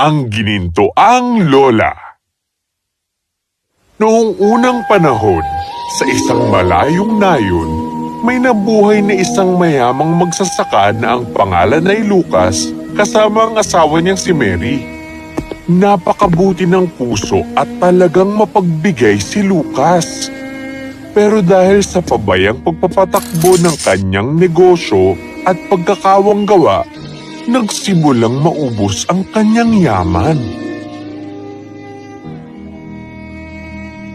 ang gininto ang lola. Noong unang panahon, sa isang malayong nayon, may nabuhay na isang mayamang magsasaka na ang pangalan ay Lucas kasama ang asawa niyang si Mary. Napakabuti ng puso at talagang mapagbigay si Lucas. Pero dahil sa pabayang pagpapatakbo ng kanyang negosyo at pagkakawang gawa, nagsimulang maubos ang kanyang yaman.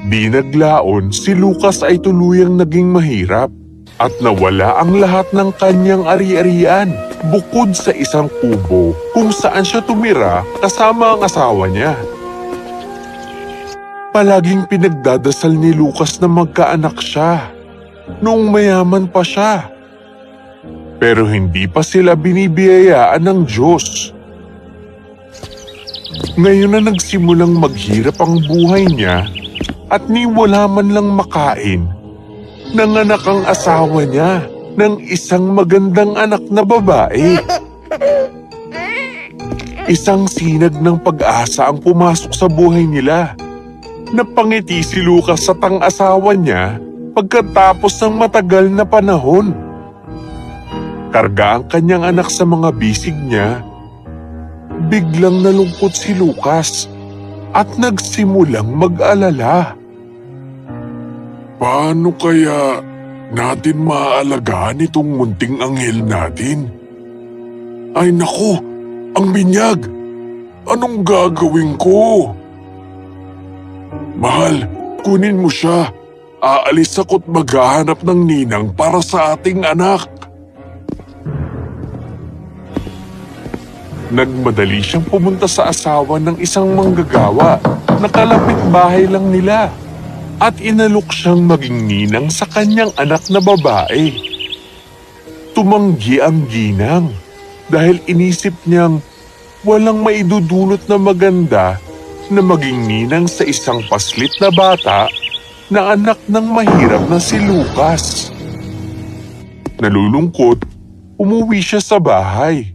Binaglaon, si Lucas ay tuluyang naging mahirap at nawala ang lahat ng kanyang ari-arian bukod sa isang kubo kung saan siya tumira kasama ang asawa niya. Palaging pinagdadasal ni Lucas na magkaanak siya noong mayaman pa siya. Pero hindi pa sila binibiyayaan ng Diyos. Ngayon na nagsimulang maghirap ang buhay niya at ni wala man lang makain, nanganak ang asawa niya ng isang magandang anak na babae. Isang sinag ng pag-asa ang pumasok sa buhay nila. Napangiti si Lucas sa tang-asawa niya pagkatapos ng matagal na panahon. Karga ang kanyang anak sa mga bisig niya. Biglang nalungkot si Lucas at nagsimulang mag-alala. Paano kaya natin maaalagaan itong munting anghel natin? Ay naku, ang binyag! Anong gagawin ko? Mahal, kunin mo siya. Aalis ako't maghahanap ng ninang para sa ating anak. Nagmadali siyang pumunta sa asawa ng isang manggagawa na kalapit bahay lang nila at inalok siyang maging ninang sa kanyang anak na babae. Tumanggi ang ginang dahil inisip niyang walang maidudulot na maganda na maging ninang sa isang paslit na bata na anak ng mahirap na si Lucas. Nalulungkot, umuwi siya sa bahay.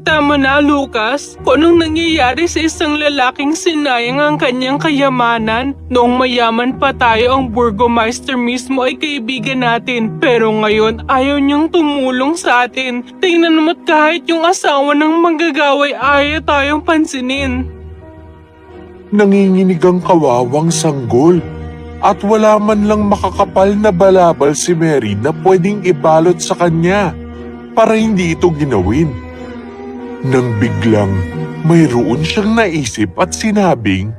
Kita mo na, Lucas, kung anong nangyayari sa isang lalaking sinayang ang kanyang kayamanan. Noong mayaman pa tayo, ang burgomeister mismo ay kaibigan natin. Pero ngayon, ayaw niyang tumulong sa atin. Tingnan mo't kahit yung asawa ng manggagaway ayaw tayong pansinin. Nanginginig ang kawawang sanggol at wala man lang makakapal na balabal si Mary na pwedeng ibalot sa kanya para hindi ito ginawin. Nang biglang mayroon siyang naisip at sinabing,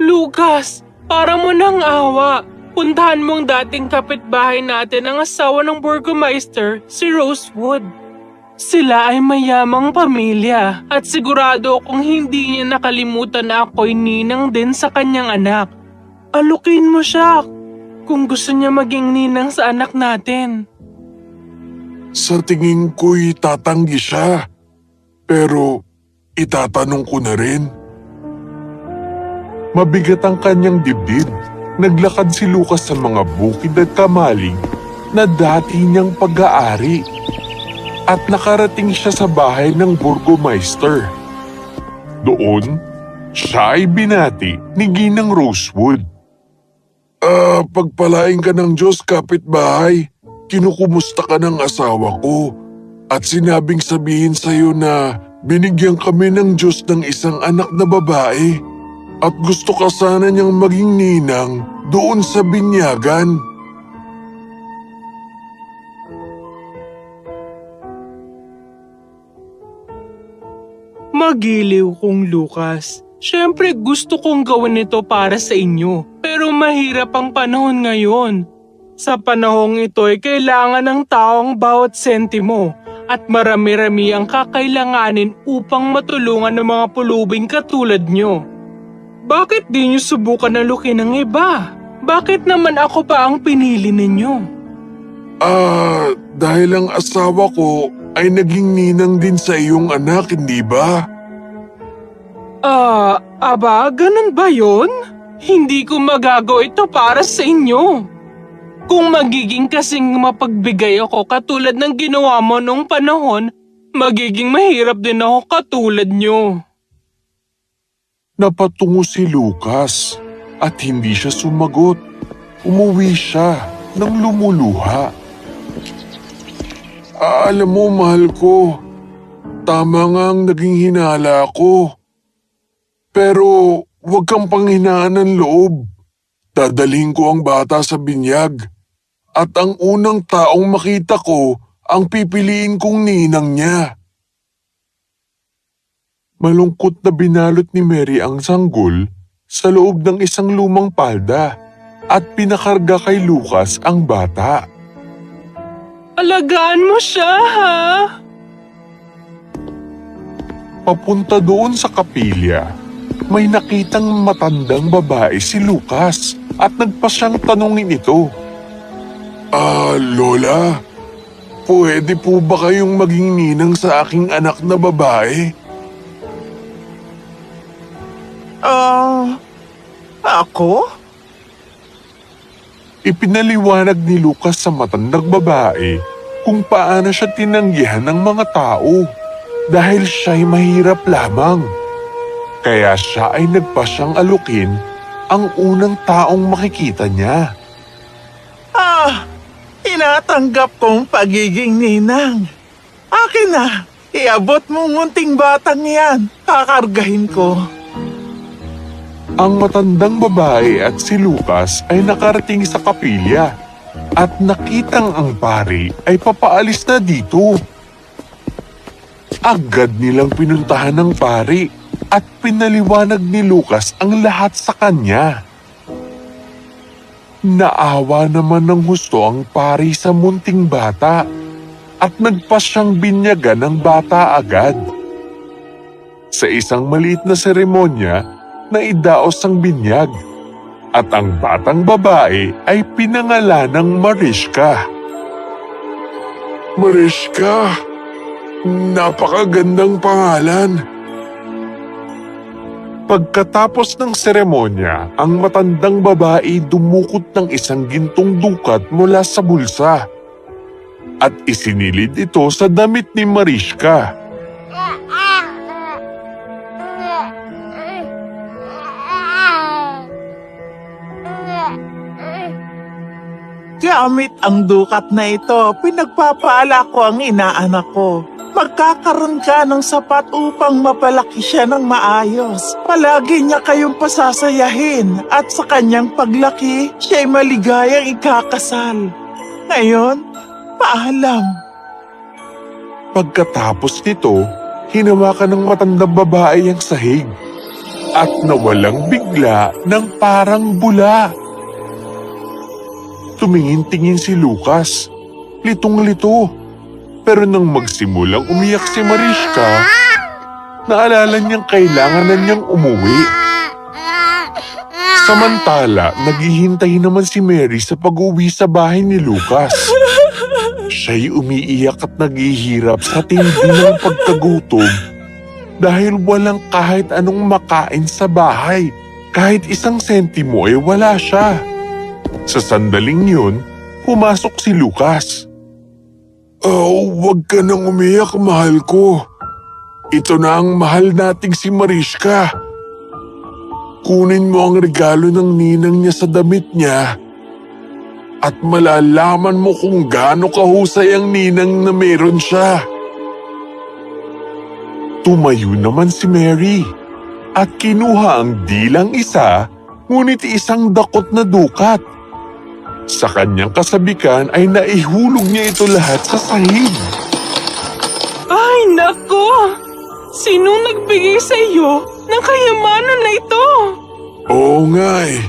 Lucas, para mo nang awa. Puntahan mo ang dating kapitbahay natin ang asawa ng burgomeister, si Rosewood. Sila ay mayamang pamilya at sigurado akong hindi niya nakalimutan na ako'y ninang din sa kanyang anak. Alukin mo siya kung gusto niya maging ninang sa anak natin. Sa tingin ko'y tatanggi siya. Pero itatanong ko na rin. Mabigat ang kanyang dibdib. Naglakad si Lucas sa mga bukid at kamaling na dati niyang pag-aari. At nakarating siya sa bahay ng burgomeister. Doon, siya ay binati ni Ginang Rosewood. Ah, pagpalain ka ng Diyos, kapitbahay. Kinukumusta ka ng asawa ko. At sinabing sabihin sa'yo na binigyan kami ng Diyos ng isang anak na babae. At gusto ka sana niyang maging ninang doon sa binyagan. Magiliw kong Lucas. Siyempre gusto kong gawin ito para sa inyo. Pero mahirap ang panahon ngayon. Sa panahong ito ay kailangan ng taong bawat sentimo at marami-rami ang kakailanganin upang matulungan ng mga pulubing katulad nyo. Bakit di nyo subukan na lukin ng iba? Bakit naman ako pa ang pinili ninyo? Ah, dahil ang asawa ko ay naging ninang din sa iyong anak, hindi ba? Ah, aba, ganun ba yon? Hindi ko magagawa ito para sa inyo. Kung magiging kasing mapagbigay ako katulad ng ginawa mo noong panahon, magiging mahirap din ako katulad nyo. Napatungo si Lucas at hindi siya sumagot. Umuwi siya nang lumuluha. Alam mo, mahal ko. Tama nga ang naging hinala ko. Pero huwag kang panghinaan ng loob. Dadalhin ko ang bata sa binyag. At ang unang taong makita ko ang pipiliin kong ninang niya. Malungkot na binalot ni Mary ang sanggol sa loob ng isang lumang palda at pinakarga kay Lucas ang bata. Alagaan mo siya, ha? Papunta doon sa kapilya, may nakitang matandang babae si Lucas at nagpa siyang tanungin ito. Ah, Lola, pwede po ba kayong maging ninang sa aking anak na babae? Ah, ako? Ipinaliwanag ni Lucas sa matandang babae kung paano siya tinanggihan ng mga tao dahil siya'y mahirap lamang. Kaya siya ay nagpasyang alukin ang unang taong makikita niya. Ah, tinatanggap kong pagiging ninang. Akin na, iabot mo ngunting batang yan. Kakargahin ko. Ang matandang babae at si Lucas ay nakarating sa kapilya at nakitang ang pari ay papaalis na dito. Agad nilang pinuntahan ng pari at pinaliwanag ni Lucas ang lahat sa kanya. Naawa naman ng husto ang pari sa munting bata at nagpa siyang binyagan ng bata agad. Sa isang maliit na seremonya, na idaos ang binyag at ang batang babae ay pinangalan ng Mariska. Mariska, napakagandang pangalan. Pagkatapos ng seremonya, ang matandang babae dumukot ng isang gintong dukat mula sa bulsa at isinilid ito sa damit ni Mariska. Gamit ang dukat na ito, pinagpapaala ko ang inaanak ko. Magkakaroon ka ng sapat upang mapalaki siya ng maayos. Palagi niya kayong pasasayahin at sa kanyang paglaki, siya'y maligayang ikakasal. Ngayon, paalam. Pagkatapos nito, hinawakan ng matandang babae ang sahig at nawalang bigla ng parang bula. Tumingin-tingin si Lucas, litong-lito. Pero nang magsimulang umiyak si Mariska, naalala niyang kailangan na niyang umuwi. Samantala, naghihintay naman si Mary sa pag-uwi sa bahay ni Lucas. Siya'y umiiyak at naghihirap sa tindi ng pagkagutom dahil walang kahit anong makain sa bahay. Kahit isang sentimo ay wala siya. Sa sandaling yun, pumasok si Lucas. Oh, wag ka nang umiyak, mahal ko. Ito na ang mahal nating si Mariska. Kunin mo ang regalo ng ninang niya sa damit niya at malalaman mo kung gaano kahusay ang ninang na meron siya. Tumayo naman si Mary at kinuha ang dilang isa ngunit isang dakot na dukat. Sa kanyang kasabikan ay naihulog niya ito lahat sa sahig. Ay, nako! Sinong nagbigay sa iyo ng kayamanan na ito? Oo nga eh.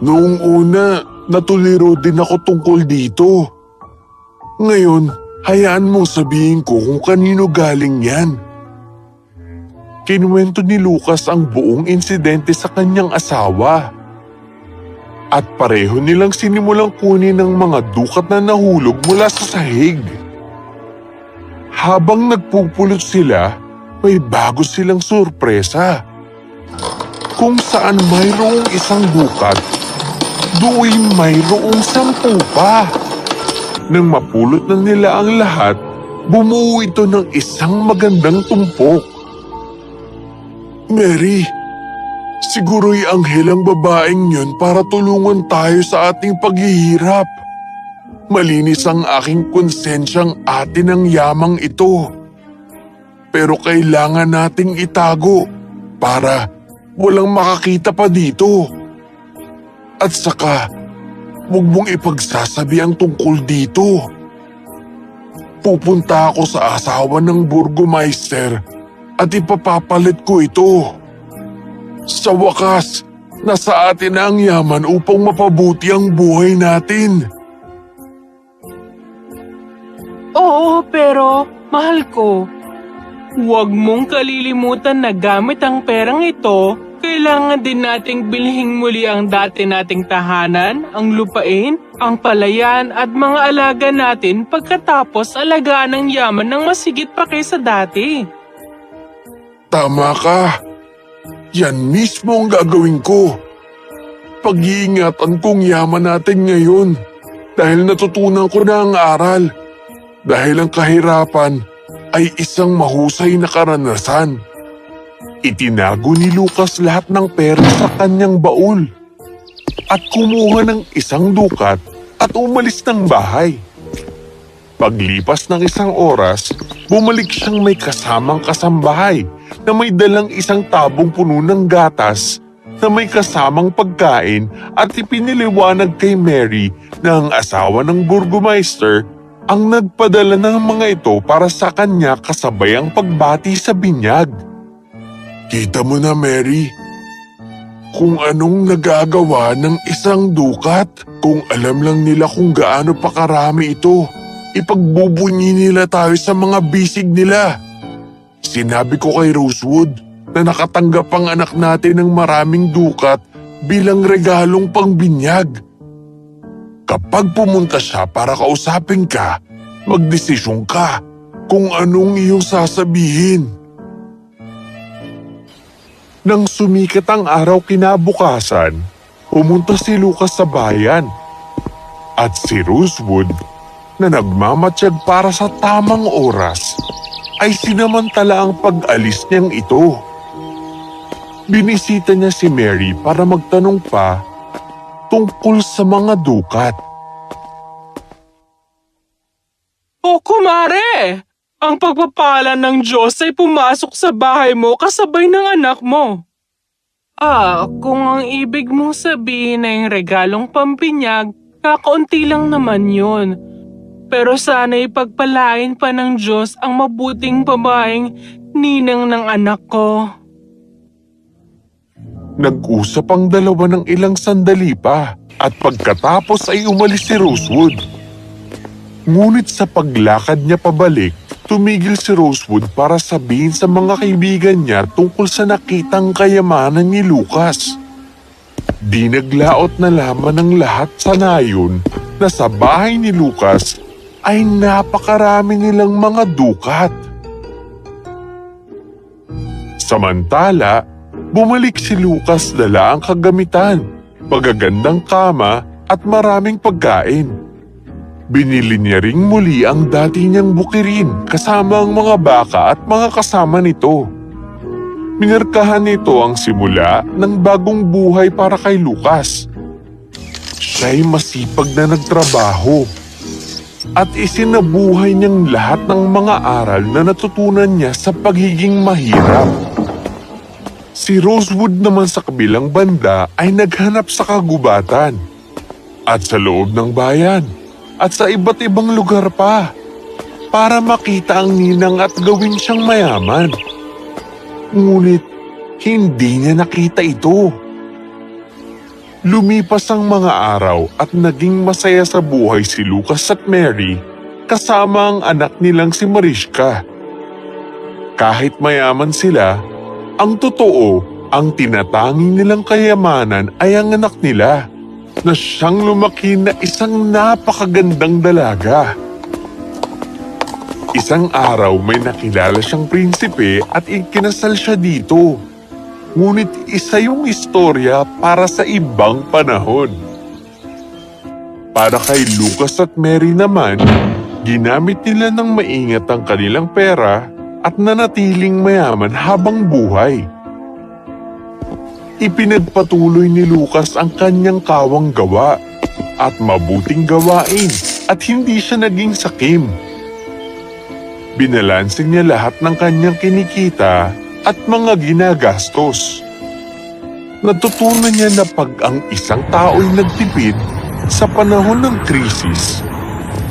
Noong una, natuliro din ako tungkol dito. Ngayon, hayaan mong sabihin ko kung kanino galing yan. Kinuwento ni Lucas ang buong insidente sa kanyang asawa. At pareho nilang sinimulang kunin ng mga dukat na nahulog mula sa sahig. Habang nagpupulot sila, may bago silang sorpresa kung saan mayroong isang dukat do'y mayroong sampu pa. Nang mapulot na nila ang lahat, bumuo ito ng isang magandang tumpok. Mary, siguro'y anghel ang babaeng yun para tulungan tayo sa ating paghihirap. Malinis ang aking konsensyang atin ang yamang ito. Pero kailangan nating itago para walang makakita pa dito. At saka, huwag mong ipagsasabi ang tungkol dito. Pupunta ako sa asawa ng Burgomeister at ipapapalit ko ito. Sa wakas, nasa atin na ang yaman upang mapabuti ang buhay natin. Oo, pero mahal ko. Huwag mong kalilimutan na gamit ang perang ito, kailangan din nating bilhing muli ang dati nating tahanan, ang lupain, ang palayan at mga alaga natin pagkatapos alagaan ang yaman ng masigit pa kaysa dati. Tama ka. Yan mismo ang gagawin ko. Pag-iingatan kong yaman natin ngayon dahil natutunan ko na ang aral. Dahil ang kahirapan ay isang mahusay na karanasan. Itinago ni Lucas lahat ng pera sa kanyang baul at kumuha ng isang dukat at umalis ng bahay. Paglipas ng isang oras, bumalik siyang may kasamang kasambahay na may dalang isang tabong puno ng gatas na may kasamang pagkain at ipiniliwanag kay Mary na ang asawa ng burgomeister ang nagpadala ng mga ito para sa kanya kasabay ang pagbati sa binyag. Kita mo na Mary, kung anong nagagawa ng isang dukat, kung alam lang nila kung gaano pa karami ito, ipagbubunyi nila tayo sa mga bisig nila. Sinabi ko kay Rosewood na nakatanggap ang anak natin ng maraming dukat bilang regalong pangbinyag. Kapag pumunta siya para kausapin ka, magdesisyon ka kung anong iyong sasabihin. Nang sumikat ang araw kinabukasan, pumunta si Lucas sa bayan. At si Rosewood, na nagmamatsyag para sa tamang oras, ay sinamantala ang pag-alis niyang ito. Binisita niya si Mary para magtanong pa tungkol sa mga dukat. O kumare! Ang pagpapala ng Diyos ay pumasok sa bahay mo kasabay ng anak mo. Ah, kung ang ibig mong sabihin ay regalong pampinyag, kakaunti lang naman yun. Pero sana ipagpalain pa ng Diyos ang mabuting babaeng ninang ng anak ko. Nag-usap ang dalawa ng ilang sandali pa at pagkatapos ay umalis si Rosewood. Ngunit sa paglakad niya pabalik, tumigil si Rosewood para sabihin sa mga kaibigan niya tungkol sa nakitang kayamanan ni Lucas. Di naglaot na laman ng lahat sa nayon na sa bahay ni Lucas ay napakarami nilang mga dukat. Samantala, bumalik si Lucas dala ang kagamitan, pagagandang kama at maraming pagkain. Binili niya ring muli ang dati niyang bukirin kasama ang mga baka at mga kasama nito. Minarkahan nito ang simula ng bagong buhay para kay Lucas. Siya'y masipag na nagtrabaho at isinabuhay niyang lahat ng mga aral na natutunan niya sa pagiging mahirap. Si Rosewood naman sa kabilang banda ay naghanap sa kagubatan at sa loob ng bayan at sa iba't ibang lugar pa para makita ang ninang at gawin siyang mayaman. Ngunit hindi niya nakita ito. Lumipas ang mga araw at naging masaya sa buhay si Lucas at Mary kasama ang anak nilang si Mariska. Kahit mayaman sila, ang totoo, ang tinatanging nilang kayamanan ay ang anak nila na siyang lumaki na isang napakagandang dalaga. Isang araw may nakilala siyang prinsipe at ikinasal siya dito. Ngunit isa yung istorya para sa ibang panahon. Para kay Lucas at Mary naman, ginamit nila ng maingat ang kanilang pera at nanatiling mayaman habang buhay. Ipinagpatuloy ni Lucas ang kanyang kawang gawa at mabuting gawain at hindi siya naging sakim. Binalansing niya lahat ng kanyang kinikita at mga ginagastos. Natutunan niya na pag ang isang tao'y nagtipid sa panahon ng krisis,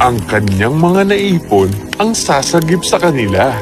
ang kanyang mga naipon ang sasagip sa kanila.